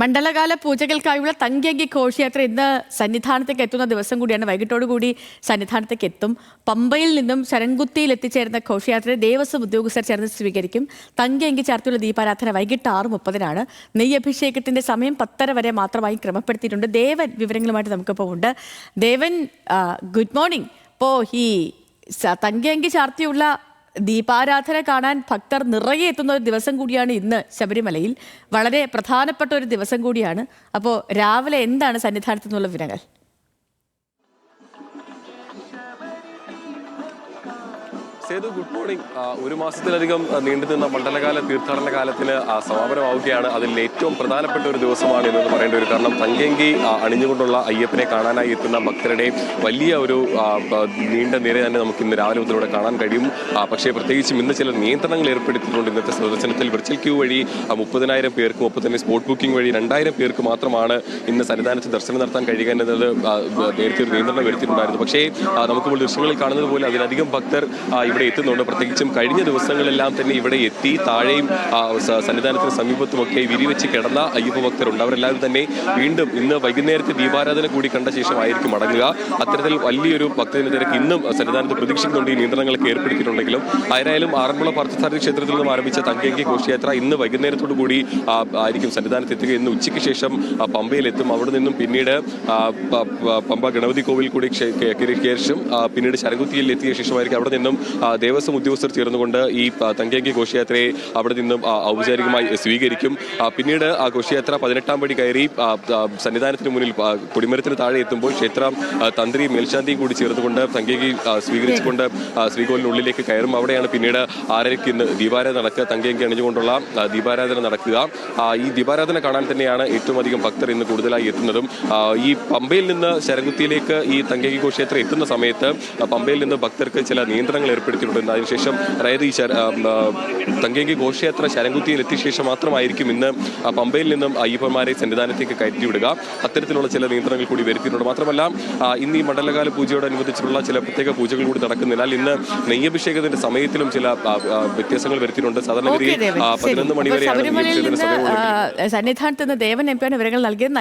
മണ്ഡലകാല പൂജകൾക്കായുള്ള തങ്കയങ്കി ഘോഷയാത്ര ഇന്ന് സന്നിധാനത്തേക്ക് എത്തുന്ന ദിവസം കൂടിയാണ്. വൈകിട്ടോടുകൂടി സന്നിധാനത്തേക്ക് എത്തും. പമ്പയിൽ നിന്നും ശരൺകുത്തിയിൽ എത്തിച്ചേരുന്ന ഘോഷയാത്രയെ ദേവസ്വം ഉദ്യോഗസ്ഥർ ചേർന്ന് സ്വീകരിക്കും. തങ്കയങ്കി ചാർത്തിയുള്ള ദീപാരാധന വൈകിട്ട് ആറ് മുപ്പതിനാണ്. നെയ്യഭിഷേകത്തിന്റെ സമയം പത്തര വരെ മാത്രമായി ക്രമപ്പെടുത്തിയിട്ടുണ്ട്. ദേവൻ വിവരങ്ങളുമായിട്ട് നമുക്കിപ്പോൾ ഉണ്ട്. Devan good morning. ഈ തങ്കിയങ്കി തങ്കയങ്കി ചാർത്തിയുള്ള ദീപാരാധന കാണാൻ ഭക്തർ നിറയെ എത്തുന്ന ഒരു ദിവസം കൂടിയാണ് ഇന്ന് ശബരിമലയിൽ. വളരെ പ്രധാനപ്പെട്ട ഒരു ദിവസം കൂടിയാണ്. അപ്പോൾ രാവിലെ എന്താണ് സന്നിധാനത്തു നിന്നുള്ള വിവരങ്ങൾ? Sethu good morning. ഒരു മാസത്തിലധികം നീണ്ടു നിന്ന മണ്ഡലകാല തീർത്ഥാടന കാലത്തിന് സമാപനമാവുകയാണ്. അതിൽ ഏറ്റവും പ്രധാനപ്പെട്ട ഒരു ദിവസമാണ് ഇതെന്ന് പറയേണ്ട ഒരു കാരണം തങ്കെങ്കി അണിഞ്ഞുകൊണ്ടുള്ള അയ്യപ്പനെ കാണാനായി എത്തുന്ന ഭക്തരുടെ വലിയ ഒരു നീണ്ട നിര തന്നെ നമുക്ക് ഇന്ന് രാവിലെ മുതലൂടെ കാണാൻ കഴിയും. പക്ഷേ പ്രത്യേകിച്ചും ഇന്ന് ചില നിയന്ത്രണങ്ങൾ ഏർപ്പെടുത്തിയിട്ടുണ്ട്. ഇന്നത്തെ സന്ദർശനത്തിൽ വിർച്വൽ ക്യൂ വഴി മുപ്പതിനായിരം പേർക്കും ഒപ്പം തന്നെ സ്പോട്ട് ബുക്കിംഗ് വഴി രണ്ടായിരം പേർക്ക് മാത്രമാണ് ഇന്ന് സന്നിധാനത്ത് ദർശനം നടത്താൻ കഴിയുക എന്നത് നേരത്തെ ഒരു നിയന്ത്രണം വരുത്തിയിട്ടുണ്ടായിരുന്നു. പക്ഷേ നമുക്ക് ദൃശ്യങ്ങളിൽ കാണുന്നത് പോലെ അതിലധികം ഭക്തർ ആ, ഇവിടെ എത്തുന്നുണ്ട്. പ്രത്യേകിച്ചും കഴിഞ്ഞ ദിവസങ്ങളെല്ലാം തന്നെ ഇവിടെ എത്തി താഴെയും സന്നിധാനത്തിന് സമീപത്തുമൊക്കെ വിരിവെച്ച് കിടന്ന അയ്യപ്പ ഭക്തരുണ്ട് അവരെല്ലാവരും തന്നെ വീണ്ടും ഇന്ന് വൈകുന്നേരത്തെ ദീപാരാധന കൂടി കണ്ട ശേഷമായിരിക്കും മടങ്ങുക അത്തരത്തിൽ വലിയൊരു ഭക്തജന തിരക്ക് ഇന്നും സന്നിധാനത്ത് പ്രതീക്ഷിക്കുന്നുണ്ട്. ഈ നിയന്ത്രണങ്ങളൊക്കെ ഏർപ്പെടുത്തിയിട്ടുണ്ടെങ്കിലും ആരായാലും ആറന്മുള പാർത്ഥസാരഥി ക്ഷേത്രത്തിൽ നിന്നും ആരംഭിച്ച തങ്കേങ്കി ഘോഷയാത്ര ഇന്ന് വൈകുന്നേരത്തോടു കൂടി ആയിരിക്കും സന്നിധാനത്ത് എത്തുക. ഇന്ന് ഉച്ചയ്ക്ക് ശേഷം പമ്പയിലെത്തും. അവിടെ നിന്നും പിന്നീട് പമ്പ ഗണപതി കോവിൽ കൂടി ശേഷം പിന്നീട് ശരകുത്തിയിൽ എത്തിയ ശേഷമായിരിക്കും അവിടെ നിന്നും ദേവസ്വം ഉദ്യോഗസ്ഥർ ചേർന്നുകൊണ്ട് ഈ തങ്കേങ്കി ഘോഷയാത്രയെ അവിടെ നിന്നും ഔപചാരികമായി സ്വീകരിക്കും. പിന്നീട് ആ ഘോഷയാത്ര പതിനെട്ടാം പടി കയറി സന്നിധാനത്തിന് മുന്നിൽ കൊടിമരത്തിന് താഴെ എത്തുമ്പോൾ ക്ഷേത്രം തന്ത്രി മേൽശാന്തി കൂടി ചേർന്നുകൊണ്ട് തങ്കേങ്കി സ്വീകരിച്ചുകൊണ്ട് ശ്രീകോവിലിനുള്ളിലേക്ക് കയറും. അവിടെയാണ് പിന്നീട് ആരരയ്ക്ക് ഇന്ന് ദീപാരാധന നടക്കുക തങ്കേങ്കി അണിഞ്ഞുകൊണ്ടുള്ള ദീപാരാധന നടക്കുക. ഈ ദീപാരാധന കാണാൻ തന്നെയാണ് ഏറ്റവും അധികം ഭക്തർ ഇന്ന് കൂടുതലായി എത്തുന്നതും. ഈ പമ്പയിൽ നിന്ന് ശരകുത്തിയിലേക്ക് ഈ തങ്കേങ്കി ഘോഷയാത്ര എത്തുന്ന സമയത്ത് പമ്പയിൽ നിന്ന് ഭക്തർക്ക് ചില നിയന്ത്രണങ്ങൾ ഏർപ്പെടുത്തിയിട്ടുണ്ട് അതിനുശേഷം അതായത് ഈ തങ്കേങ്കി ഘോഷയാത്ര ശരംകുത്തിയിൽ എത്തിയ ശേഷം മാത്രമായിരിക്കും ഇന്ന് പമ്പയിൽ നിന്നും അയ്യപ്പന്മാരെ സന്നിധാനത്തേക്ക് കയറ്റിവിടുക. അത്തരത്തിലുള്ള ചില നിയന്ത്രണങ്ങൾ കൂടി വരുത്തിയിട്ടുണ്ട്. മാത്രമല്ല ഇന്ന് ഈ മണ്ഡലകാല പൂജയോടനുബന്ധിച്ചുള്ള ചില പ്രത്യേക പൂജകൾ കൂടി നടക്കുന്നതിനാൽ ഇന്ന് നെയ്യഭിഷേകത്തിന്റെ സമയത്തിലും ചില വ്യത്യാസങ്ങൾ വരുത്തിയിട്ടുണ്ട്. സാധാരണഗതി സാധാരണഗതിയിൽ പതിനൊന്ന് മണിവരെയാണ് സന്നിധാനത്ത് നിന്ന് ദേവൻ എം പിയാണ് വിവരങ്ങൾ നൽകിയത്.